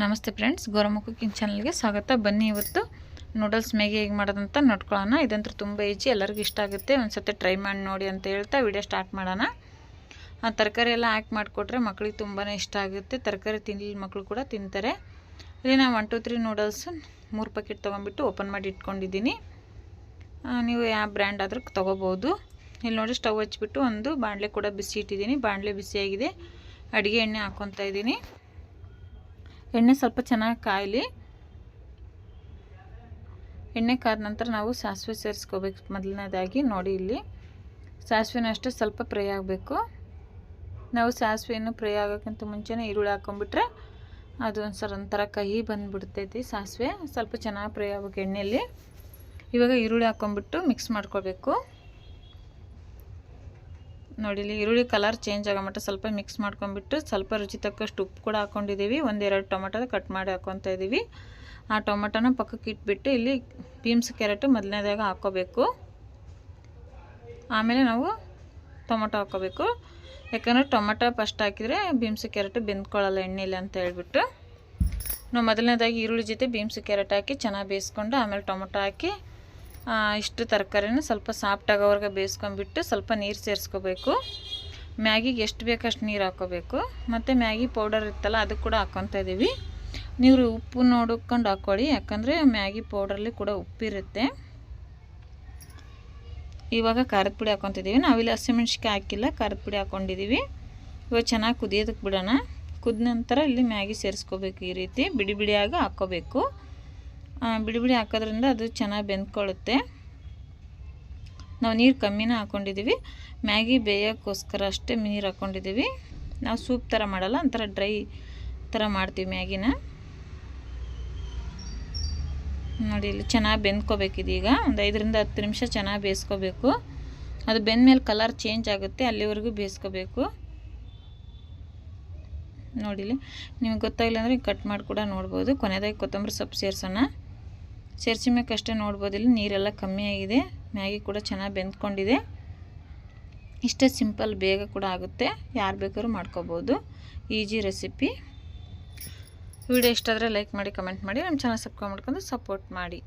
ನಮಸ್ತೆ friends Gowramma cooking ಚಾನಲ್ಗೆ ಸ್ವಾಗತ. ಬನ್ನಿ ಇವತ್ತು ನೂಡಲ್ಸ್ ಮ್ಯಾಗಿ ಹೇಗೆ ಮಾಡೋದಂತ ನೋಡ್ಕೊಳ್ಳೋಣ. ಇದಂತೂ ತುಂಬ ಈಜಿ, ಎಲ್ಲರಿಗೂ ಇಷ್ಟ ಆಗುತ್ತೆ. ಒಂದು ಸತಿ ಟ್ರೈ ಮಾಡಿ ನೋಡಿ ಅಂತ ಹೇಳ್ತಾ ವಿಡಿಯೋ ಸ್ಟಾರ್ಟ್ ಮಾಡೋಣ. ಆ ತರಕಾರಿ ಎಲ್ಲ ಹಾಕಿ ಮಾಡಿಕೊಟ್ರೆ ಮಕ್ಳಿಗೆ ತುಂಬಾ ಇಷ್ಟ ಆಗುತ್ತೆ. ತರಕಾರಿ ತಿನ್ನಲಿ ಮಕ್ಕಳು ಕೂಡ ತಿಂತಾರೆ. ಇಲ್ಲಿ ನಾನು ಒನ್ ಟು ತ್ರೀ ನೂಡಲ್ಸ್ ಮೂರು ಪ್ಯಾಕೆಟ್ ತೊಗೊಂಬಿಟ್ಟು ಓಪನ್ ಮಾಡಿ ಇಟ್ಕೊಂಡಿದ್ದೀನಿ. ನೀವು ಯಾವ ಬ್ರ್ಯಾಂಡ್ ಆದರೂ ತೊಗೋಬೋದು. ಇಲ್ಲಿ ನೋಡಿ ಸ್ಟವ್ ಹಚ್ಬಿಟ್ಟು ಒಂದು ಬಾಣಲೆ ಕೂಡ ಬಿಸಿ ಇಟ್ಟಿದ್ದೀನಿ. ಬಾಣಲೆ ಬಿಸಿಯಾಗಿದೆ. ಅಡುಗೆ ಎಣ್ಣೆ ಹಾಕ್ಕೊತಾ ಇದ್ದೀನಿ. ಎಣ್ಣೆ ಸ್ವಲ್ಪ ಚೆನ್ನಾಗಿ ಕಾಯಲಿ. ಎಣ್ಣೆ ಕಾದ ನಂತರ ನಾವು ಸಾಸಿವೆ ಸೇರಿಸ್ಕೋಬೇಕು ಮೊದಲನೇದಾಗಿ ನೋಡಿ ಇಲ್ಲಿ. ಸಾಸಿವೆನ ಅಷ್ಟೇ ಸ್ವಲ್ಪ ಫ್ರೈ ಆಗಬೇಕು. ನಾವು ಸಾಸಿವೆಯನ್ನು ಫ್ರೈ ಆಗೋಕ್ಕಿಂತ ಮುಂಚೆನೇ ಈರುಳ್ಳಿ ಹಾಕೊಂಡ್ಬಿಟ್ರೆ ಅದು ಒಂದು ಸರ್ ಒಂಥರ ಕಹಿ ಬಂದುಬಿಡ್ತೈತಿ ಸಾಸಿವೆ. ಸ್ವಲ್ಪ ಚೆನ್ನಾಗಿ ಫ್ರೈ ಆಗಬೇಕು ಎಣ್ಣೆಯಲ್ಲಿ ಇವಾಗ ಈರುಳ್ಳಿ ಹಾಕ್ಕೊಂಬಿಟ್ಟು ಮಿಕ್ಸ್ ಮಾಡ್ಕೋಬೇಕು ನೋಡಿ ಇಲ್ಲಿ ಈರುಳ್ಳಿ ಕಲರ್ ಚೇಂಜ್ ಆಗೋ ಮಟ್ಟ ಸ್ವಲ್ಪ ಮಿಕ್ಸ್ ಮಾಡ್ಕೊಂಡ್ಬಿಟ್ಟು ಸ್ವಲ್ಪ ರುಚಿ ತಕ್ಕಷ್ಟು ಉಪ್ಪು ಕೂಡ ಹಾಕ್ಕೊಂಡಿದ್ದೀವಿ ಒಂದೆರಡು ಟೊಮೆಟೊ ಕಟ್ ಮಾಡಿ ಹಾಕ್ಕೊತಾ ಇದ್ದೀವಿ. ಆ ಟೊಮೆಟೊನ ಪಕ್ಕಕ್ಕೆ ಇಟ್ಬಿಟ್ಟು ಇಲ್ಲಿ ಬೀಮ್ಸ್ ಕ್ಯಾರೆಟು ಮೊದಲನೇದಾಗ ಹಾಕ್ಕೋಬೇಕು. ಆಮೇಲೆ ನಾವು ಟೊಮೊಟೊ ಹಾಕ್ಕೋಬೇಕು. ಯಾಕಂದರೆ ಟೊಮೆಟೊ ಫಸ್ಟ್ ಹಾಕಿದರೆ ಬೀಮ್ಸ್ ಕ್ಯಾರೆಟು ಬೆಂದ್ಕೊಳ್ಳಲ್ಲ, ಎಣ್ಣೆಲಿ ಅಂತ ಹೇಳ್ಬಿಟ್ಟು. ನಾವು ಮೊದಲನೇದಾಗಿ ಈರುಳ್ಳಿ ಜೊತೆ ಬೀಮ್ಸ್ ಕ್ಯಾರೆಟ್ ಹಾಕಿ ಚೆನ್ನಾಗಿ ಬೇಯಿಸ್ಕೊಂಡು ಆಮೇಲೆ ಟೊಮೊಟೊ ಹಾಕಿ ಇಷ್ಟು ತರಕಾರಿನ ಸ್ವಲ್ಪ ಸಾಫ್ಟ್ ಆಗೋವರೆಗೆ ಬೇಯಿಸ್ಕೊಂಡ್ಬಿಟ್ಟು ಸ್ವಲ್ಪ ನೀರು ಸೇರಿಸ್ಕೋಬೇಕು. ಮ್ಯಾಗಿಗೆ ಎಷ್ಟು ಬೇಕಷ್ಟು ನೀರು ಹಾಕೋಬೇಕು. ಮತ್ತು ಮ್ಯಾಗಿ ಪೌಡರ್ ಇತ್ತಲ್ಲ, ಅದು ಕೂಡ ಹಾಕ್ಕೊತಾ ಇದ್ದೀವಿ ನೀವು ಉಪ್ಪು ನೋಡ್ಕೊಂಡು ಹಾಕ್ಕೊಳ್ಳಿ ಯಾಕಂದರೆ ಮ್ಯಾಗಿ ಪೌಡರಲ್ಲಿ ಕೂಡ ಉಪ್ಪಿರುತ್ತೆ. ಇವಾಗ ಖಾರದ ಪುಡಿ ಹಾಕ್ಕೊತಿದ್ದೀವಿ ನಾವಿಲ್ಲಿ ಹಸಿಮೆಣ್ಸಿಕಾಯಿ ಹಾಕಿಲ್ಲ, ಖಾರದ ಪುಡಿ ಹಾಕ್ಕೊಂಡಿದ್ದೀವಿ ಇವಾಗ ಚೆನ್ನಾಗಿ ಕುದಿಯೋದಕ್ಕೆ ಬಿಡೋಣ. ಕುದ ನಂತರ ಇಲ್ಲಿ ಮ್ಯಾಗಿ ಸೇರಿಸ್ಕೋಬೇಕು ಈ ರೀತಿ. ಬಿಡಿ ಬಿಡಿಯಾಗಿ ಹಾಕ್ಕೋಬೇಕು ಬಿಡಿ ಬಿಡಿ ಹಾಕೋದ್ರಿಂದ ಅದು ಚೆನ್ನಾಗಿ ಬೆಂದ್ಕೊಳ್ಳುತ್ತೆ ನಾವು ನೀರು ಕಮ್ಮಿನ ಹಾಕ್ಕೊಂಡಿದ್ದೀವಿ ಮ್ಯಾಗಿ ಬೇಯೋಕ್ಕೋಸ್ಕರ ಅಷ್ಟೇ ನೀರು ಹಾಕ್ಕೊಂಡಿದ್ದೀವಿ ನಾವು ಸೂಪ್ ಥರ ಮಾಡಲ್ಲ, ಒಂಥರ ಡ್ರೈ ಥರ ಮಾಡ್ತೀವಿ ಮ್ಯಾಗಿನ. ನೋಡಿ, ಇಲ್ಲಿ ಚೆನ್ನಾಗಿ ಬೆಂದ್ಕೋಬೇಕಿದೀಗ. ಒಂದು ಐದರಿಂದ ಹತ್ತು ನಿಮಿಷ ಚೆನ್ನಾಗಿ ಬೇಯಿಸ್ಕೋಬೇಕು. ಅದು ಬೆಂದ್ಮೇಲೆ ಕಲರ್ ಚೇಂಜ್ ಆಗುತ್ತೆ, ಅಲ್ಲಿವರೆಗೂ ಬೇಯಿಸ್ಕೋಬೇಕು. ನೋಡಿಲಿ ನಿಮಗೆ ಗೊತ್ತಾಗಿಲ್ಲ ಅಂದರೆ ಕಟ್ ಮಾಡಿ ಕೂಡ ನೋಡ್ಬೋದು. ಕೊನೆಯದಾಗಿ ಕೊತ್ತಂಬರಿ ಸೊಪ್ಪು ಸೇರಿಸೋಣ. ಸೇರಿಸಿ ಮೇಲೆ ಅಷ್ಟೇ ನೋಡ್ಬೋದು. ಇಲ್ಲಿ ನೀರೆಲ್ಲ ಕಮ್ಮಿ ಆಗಿದೆ. ಮ್ಯಾಗಿ ಕೂಡ ಚೆನ್ನಾಗಿ ಬೆಂದ್ಕೊಂಡಿದೆ. ಇಷ್ಟೇ ಸಿಂಪಲ್ ಬೇಗ ಕೂಡ ಆಗುತ್ತೆ. ಯಾರು ಬೇಕಾದ್ರೂ ಮಾಡ್ಕೋಬೋದು. Easy recipe. ವಿಡಿಯೋ ಇಷ್ಟ ಆದರೆ ಲೈಕ್ ಮಾಡಿ, ಕಮೆಂಟ್ ಮಾಡಿ. ನಮ್ಮ ಚಾನಲ್ ಸಬ್ಸ್ಕ್ರೈಬ್ ಮಾಡ್ಕೊಂಡು ಸಪೋರ್ಟ್ ಮಾಡಿ.